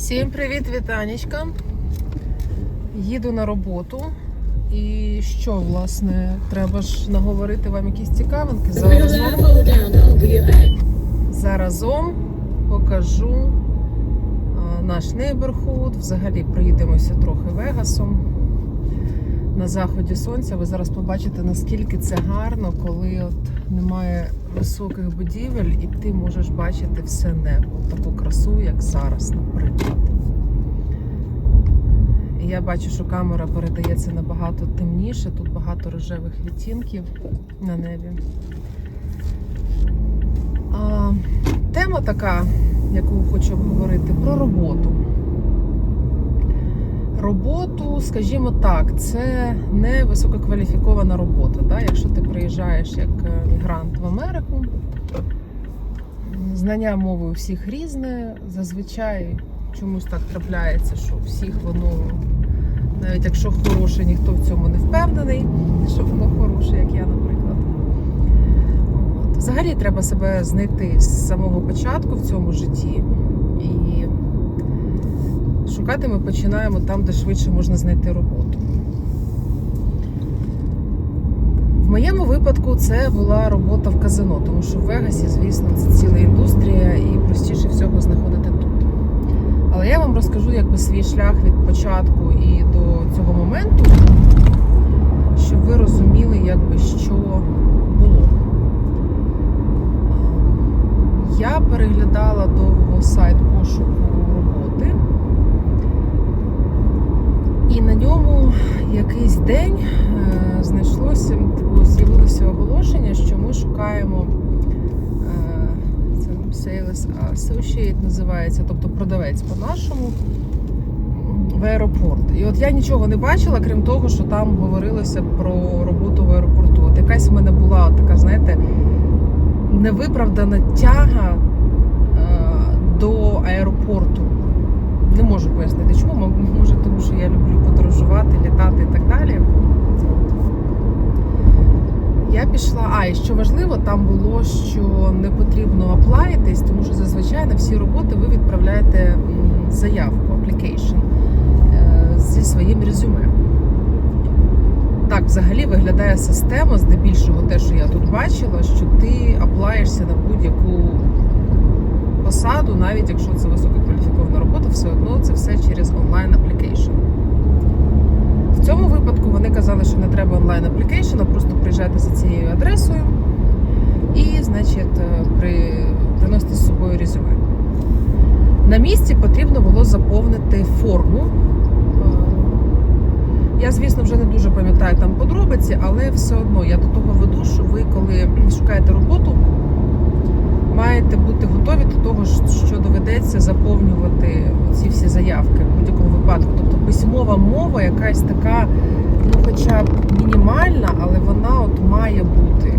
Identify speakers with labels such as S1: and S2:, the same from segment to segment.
S1: Всім привіт, вітанечка. Їду на роботу. І що, власне, треба ж наговорити вам якісь цікавинки. Заразом, заразом покажу наш нейберхуд. Взагалі проїдемося трохи Вегасом. На заході сонця ви зараз побачите, наскільки це гарно, коли от немає високих будівель, і ти можеш бачити все небо, таку красу, як зараз, наприклад. І я бачу, що камера передається набагато темніше, тут багато рожевих відтінків на небі. А, тема така, яку хочу обговорити, про роботу. Роботу, скажімо так, це не висококваліфікована робота. Да? Якщо ти приїжджаєш як е, мігрант в Америку, знання мови у всіх різне. Зазвичай чомусь так трапляється, що всіх воно, навіть якщо хороше, ніхто в цьому не впевнений, що воно хороше, як я, наприклад. От. Взагалі треба себе знайти з самого початку в цьому житті. Шукати ми починаємо там, де швидше можна знайти роботу. В моєму випадку це була робота в казино, тому що в Вегасі, звісно, це ціла індустрія і простіше всього знаходити тут. Але я вам розкажу якби свій шлях від початку і до цього моменту, щоб ви розуміли, якби, що було. Я переглядала довго сайт пошуку роботи. І на ньому якийсь день е, знайшлося, з'явилося оголошення, що ми шукаємо е, це Sales Associate називається, тобто продавець по-нашому в аеропорт. І от я нічого не бачила, крім того, що там говорилося про роботу в аеропорту. От якась в мене була така, знаєте, невиправдана тяга е, до аеропорту. Не можу пояснити, чому. Може, тому що я люблю подорожувати, літати і так далі. Я пішла. А, і що важливо, там було, що не потрібно аплаїтись, тому що зазвичай на всі роботи ви відправляєте заявку, е, зі своїм резюме. Так, взагалі виглядає система, здебільшого те, що я тут бачила, що ти аплаєшся на будь-яку посаду, навіть якщо це висококваліфікована робота, все одно це все через онлайн аплікейшн. В цьому випадку вони казали, що не треба онлайн аплікейшн, а просто приїжджати за цією адресою і, значить, е, при... приносити з собою резюме. На місці потрібно було заповнити форму. Е, Я, звісно, вже не дуже пам'ятаю там подробиці, але все одно я до того веду, що ви, коли шукаєте роботу, маєте бути готові до того, що доведеться заповнювати ці всі заявки в будь-якому випадку. Тобто письмова мова якась така, ну хоча б мінімальна, але вона от має бути.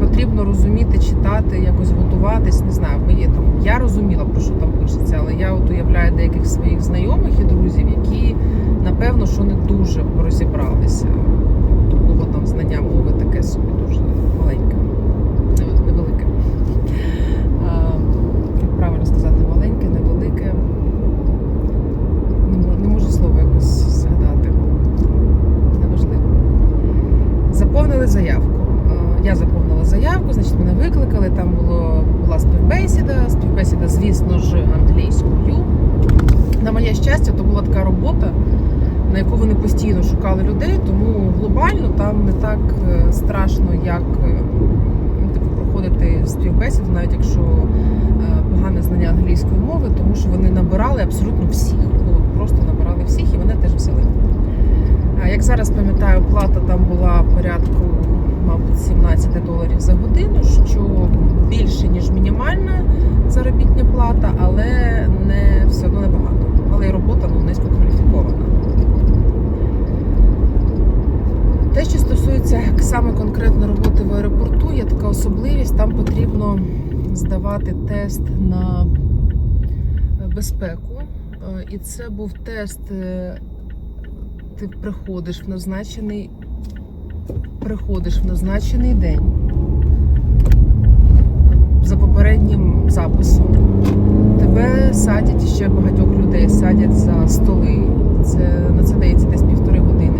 S1: Потрібно розуміти, читати, якось готуватись. Не знаю, мені там я розуміла про що там пишеться, але я от уявляю деяких своїх знайомих і друзів, які напевно що не дуже розібралися. У кого там знання мови таке собі дуже маленьке, не- невелике. А, Як правильно сказати, маленьке, невелике. Не можу, не можу слово якось згадати. Неважливо. Заповнили заявку. Е, Я заповнила заявку, значить мене викликали. Там було, була співбесіда. Співбесіда, звісно ж, англійською. На моє щастя, то була така робота, на яку вони постійно шукали людей, тому глобально там не так е, страшно, як е, ну, типу, проходити співбесіду, навіть якщо е, погане знання англійської мови, тому що вони набирали абсолютно всіх. Просто набирали всіх і мене теж взяли. Як зараз пам'ятаю, плата там була порядку, мабуть, 17 доларів за годину, що більше, ніж мінімальна заробітня плата, але не все одно небагато. Але й робота ну, низькокваліфікована. Те, що стосується саме конкретно роботи в аеропорту, є така особливість, там потрібно здавати тест на е, безпеку. Е, І це був тест, е, ти приходиш в назначений, приходиш в назначений день за попереднім записом, тебе садять ще багатьох людей, садять за столи. Це на це дається десь півтори години.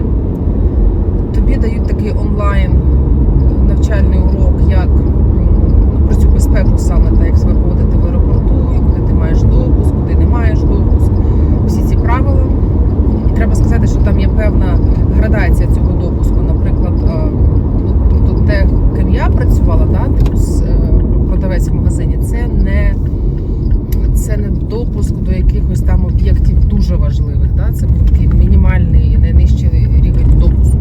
S1: Тобі дають такий онлайн навчальний урок, як ну, про цю безпеку саме, так як себе поводити в аеропорту, куди ти маєш допуск, куди не маєш допуск, всі ці правила. І треба сказати, що там є певна градація цього допуску де ким я працювала, да, типу, е, продавець в магазині, це не це не допуск до якихось там об'єктів дуже важливих. Да? Це був такий мінімальний, і найнижчий рівень допуску.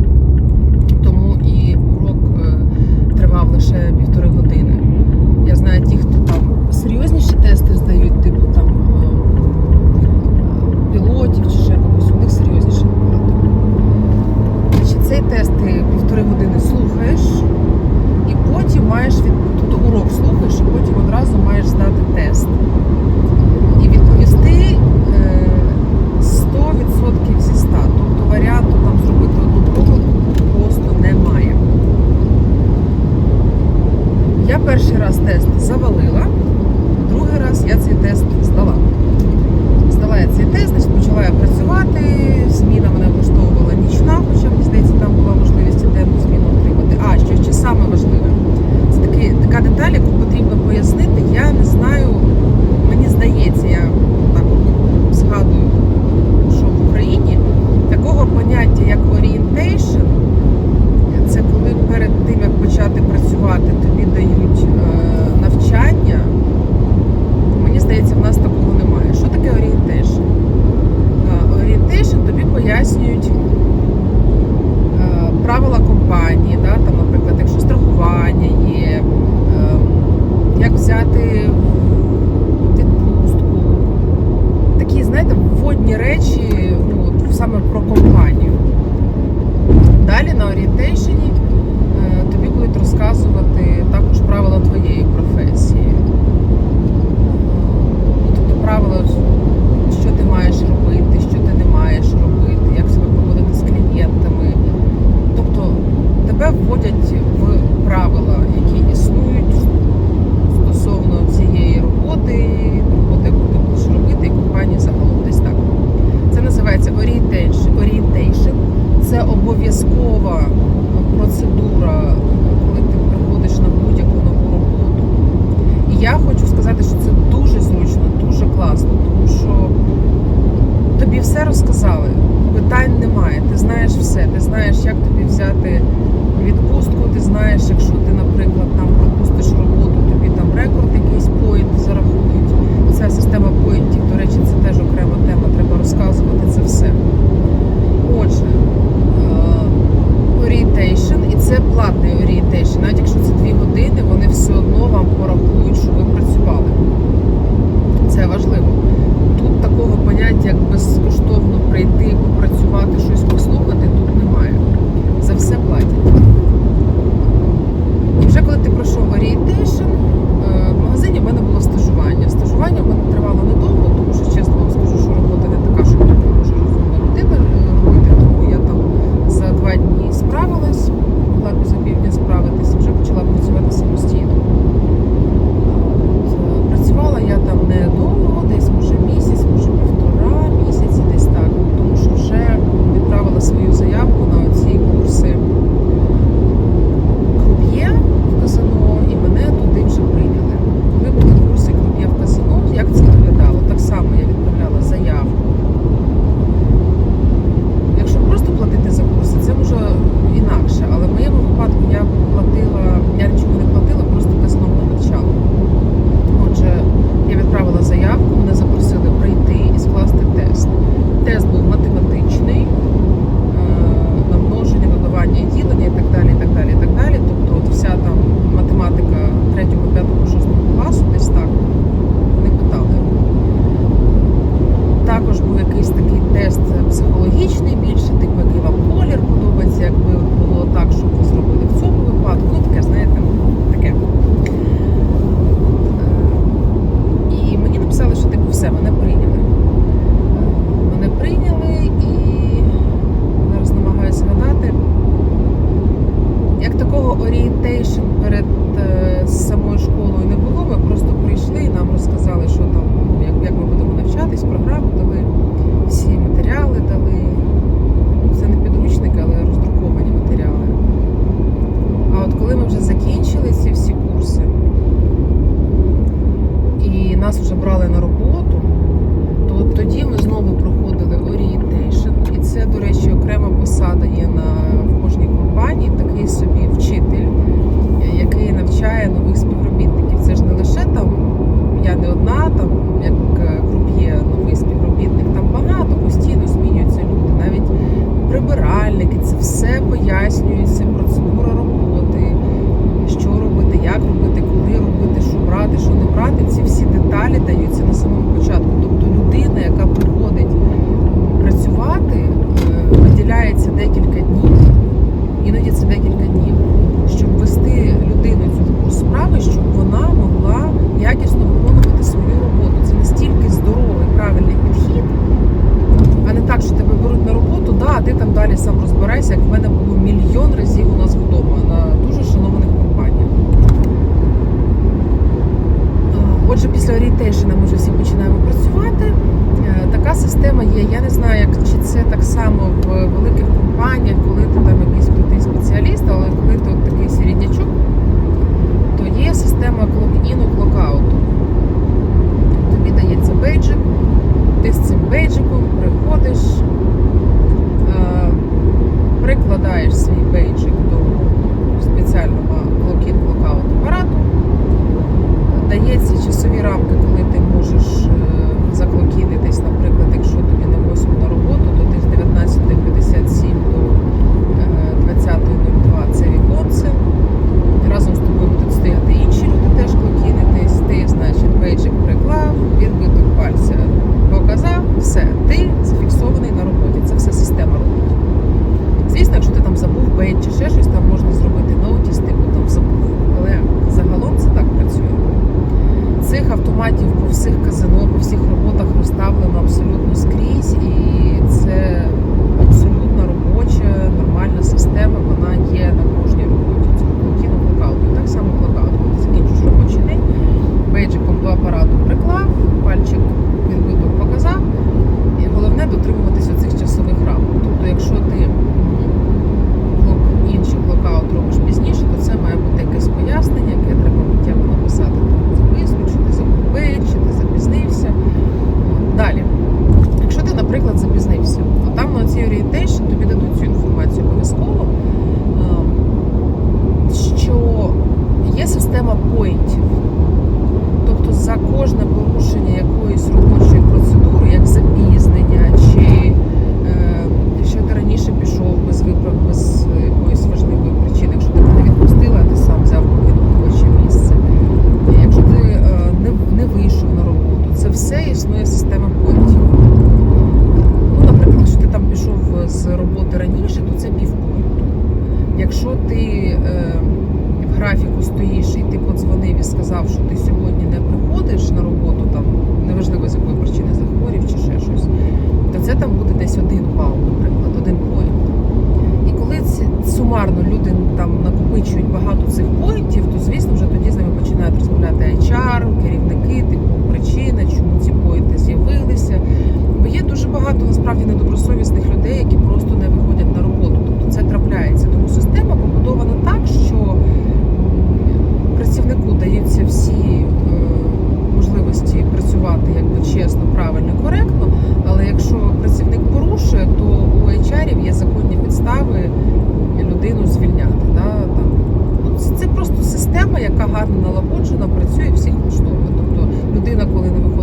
S1: Тому і урок е, тривав лише півтори години. Я знаю ті, хто там серйозніші тести здають, типу там е, пілотів чи ще когось, у них серйозніше. набагато. Цей тест ти півтори години слухаєш потім маєш від... Тут урок слухаєш, і потім одразу маєш здати тест. І відповісти е, 100% зі 100. Тобто варіанту там зробити бейджиком, приходиш, е, прикладаєш свій бейджик до спеціального блокіт блокаут апарату, дається часові рамки, коли ти можеш е, заклокінитись, наприклад, якщо тобі не 8 на роботу, то ти з 19.57 до е, 20.02 це віконце. Разом з тобою будуть стояти інші люди, теж клокінитись, ти, значить, бейджик приклав, відбиток пальця все, ти зафіксований на роботі. Це все система робить. Звісно, якщо ти там забув бейт чи ще щось, там можна зробити ноутіс, типу там забув. Але загалом це так працює. Цих автоматів по всіх казино, по всіх роботах розставлено абсолютно скрізь, і це абсолютно робоча, нормальна система, вона є на кожній роботі. Цього блокіну блокауту. Так само блокаут. Коли закінчиш робочий день, бейджиком до апарату приклав, пальчик він головне дотримуватися цих часових рамок. Тобто, якщо ти блок інший блокаут робиш пізніше, то це має бути якесь пояснення, яке треба миттєво написати записку, чи ти закупив, чи ти запізнився. Далі, якщо ти, наприклад, запізнився, то там на цій орієнтейшн тобі дадуть цю інформацію обов'язково. накопичують багато цих поїнтів, то звісно вже тоді з ними починають розмовляти HR, керівники, типу причина, чому ці поїнти з'явилися. Бо є дуже багато насправді недобросовісних людей, які просто не виходять на роботу. Тобто це трапляється. Тому система побудована так, що працівнику даються всі е, можливості працювати якби чесно, правильно, коректно. Але якщо працівник порушує, то у HR є законні підстави. система, яка гарно налагоджена, працює всіх влаштовує. Тобто людина, коли не виходить.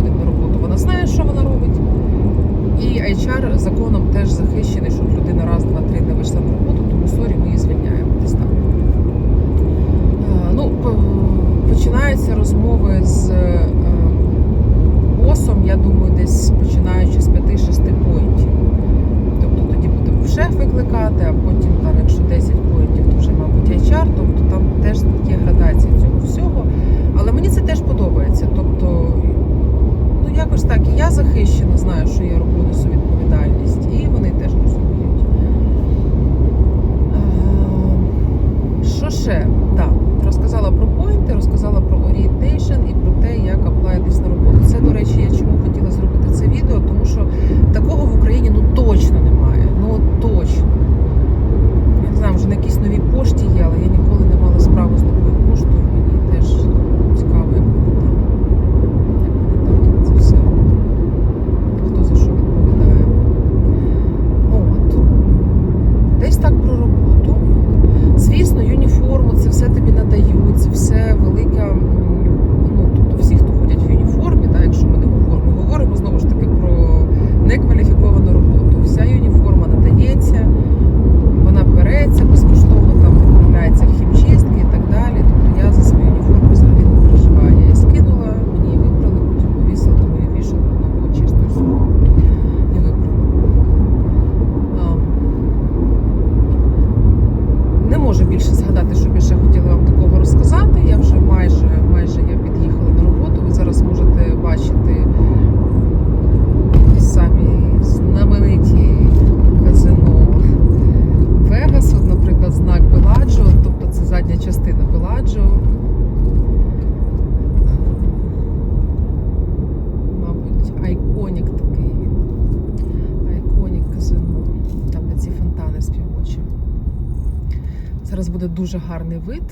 S1: буде дуже гарний вид.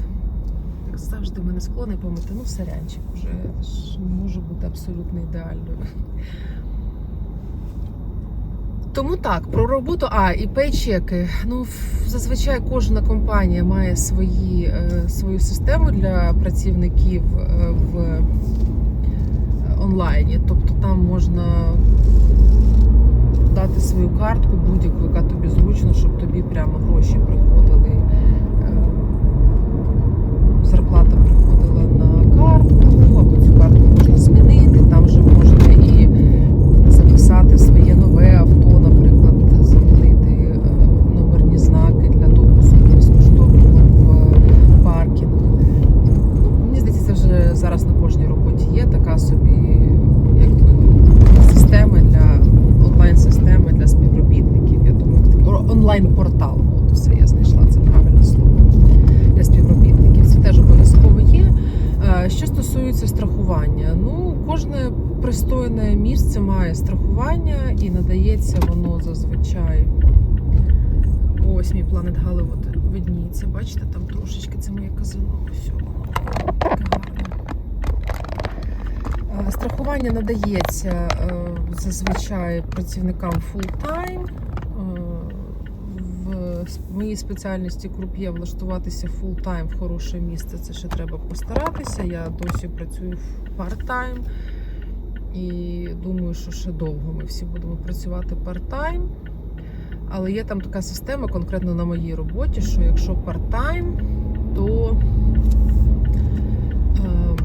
S1: Завжди в мене склоне, помити, ну сарянчик вже може бути абсолютно ідеальною. Тому так, про роботу, а, і пейчеки. Ну, зазвичай кожна компанія має свої, е, свою систему для працівників е, в е, онлайні. Тобто там можна дати свою картку будь-яку, яка тобі зручна, щоб тобі прямо гроші приходили. бачите, там трошечки це моє казино. Все. Е, страхування надається е, зазвичай працівникам фултайм. Е, в моїй спеціальності круп'є влаштуватися фултайм в хороше місце. Це ще треба постаратися. Я досі працюю в парт-тайм. І думаю, що ще довго ми всі будемо працювати парт-тайм. Але є там така система конкретно на моїй роботі, що якщо парт-тайм, то е,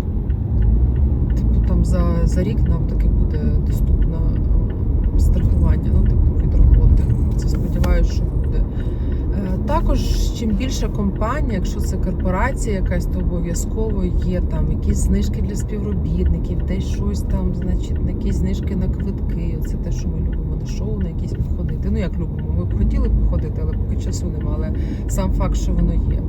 S1: типу, там за за рік нам таки буде доступне страхування ну, типу, від роботи. Це сподіваюся, що буде. Е, також, чим більша компанія, якщо це корпорація якась, то обов'язково є там якісь знижки для співробітників, десь щось там, значить, якісь знижки на квитки. Це те, що ми любимо на шоу, на якісь походити. Ну як любимо, ми б хотіли походити, але поки часу немає. Але сам факт, що воно є.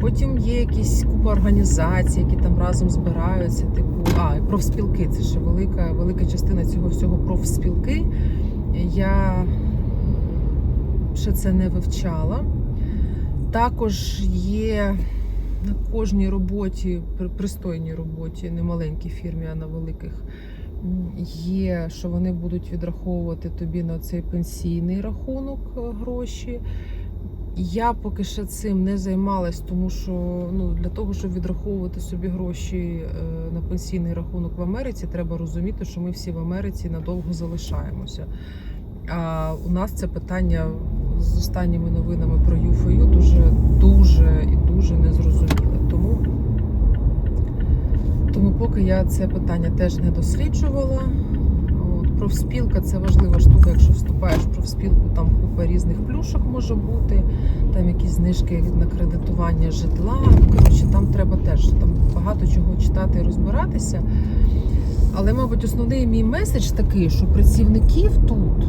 S1: Потім є якісь купа організацій, які там разом збираються. Типу, а профспілки. Це ще велика, велика частина цього всього профспілки. Я ще це не вивчала. Також є на кожній роботі, при пристойній роботі, не маленькій фірмі, а на великих, є, що вони будуть відраховувати тобі на цей пенсійний рахунок е, гроші. Я поки ще цим не займалась, тому що ну, для того, щоб відраховувати собі гроші е, на пенсійний рахунок в Америці, треба розуміти, що ми всі в Америці надовго залишаємося. А у нас це питання з останніми новинами про ЮФОЮ дуже, дуже і дуже незрозуміле. Тому, тому поки я це питання теж не досліджувала. От, профспілка це важлива штука. Якщо вступаєш в профспілку, там купа різних плюшок може бути, там якісь знижки на кредитування житла. Коротше, там треба теж там багато чого читати і розбиратися. Але, мабуть, основний мій меседж такий, що працівників тут е,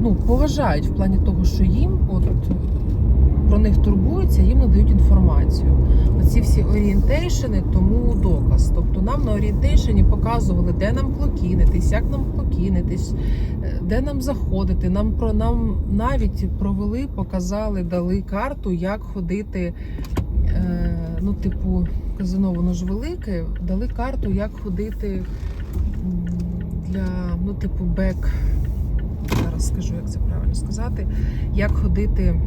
S1: ну, поважають в плані того, що їм от, про них турбуються, їм надають інформацію. Оці всі орієнтейшени, тому доказ. Тобто нам на орієнтейшені показували, де нам клокінитись, як нам клокінитись, е, де нам заходити. Нам про нам навіть провели, показали, дали карту, як ходити. Е, ну, типу, казино, воно ж велике, дали карту, як ходити для, ну, типу, бек. Зараз скажу, як це правильно сказати. Як ходити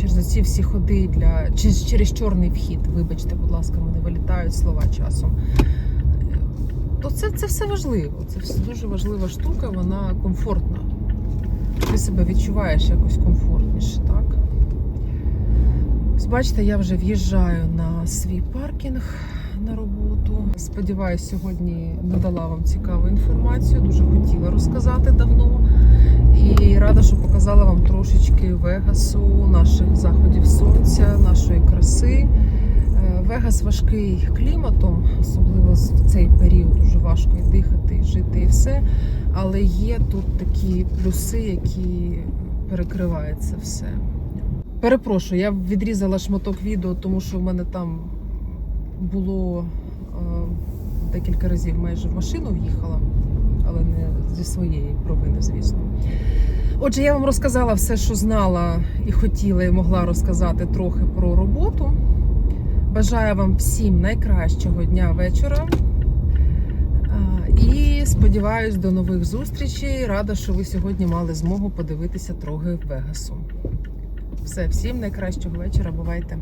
S1: через ці всі ходи для через, через чорний вхід. Вибачте, будь ласка, мене вилітають слова часом. Е, То це, це все важливо. Це все дуже важлива штука, вона комфортна. Ти себе відчуваєш якось комфортніше, так? Ось Бачите, я вже в'їжджаю на свій паркінг. Сподіваюсь, сьогодні надала вам цікаву інформацію. Дуже хотіла розказати давно. І рада, що показала вам трошечки Вегасу, наших заходів сонця, нашої краси. Е, Вегас важкий кліматом, особливо в цей період дуже важко і дихати, і жити, і все. Але є тут такі плюси, які перекривають це все. Перепрошую, я відрізала шматок відео, тому що в мене там було декілька разів майже в машину в'їхала, але не зі своєї провини, звісно. Отже, я вам розказала все, що знала і хотіла, і могла розказати трохи про роботу. Бажаю вам всім найкращого дня вечора. І сподіваюсь до нових зустрічей. Рада, що ви сьогодні мали змогу подивитися трохи Вегасу. Все, всім найкращого вечора. Бувайте!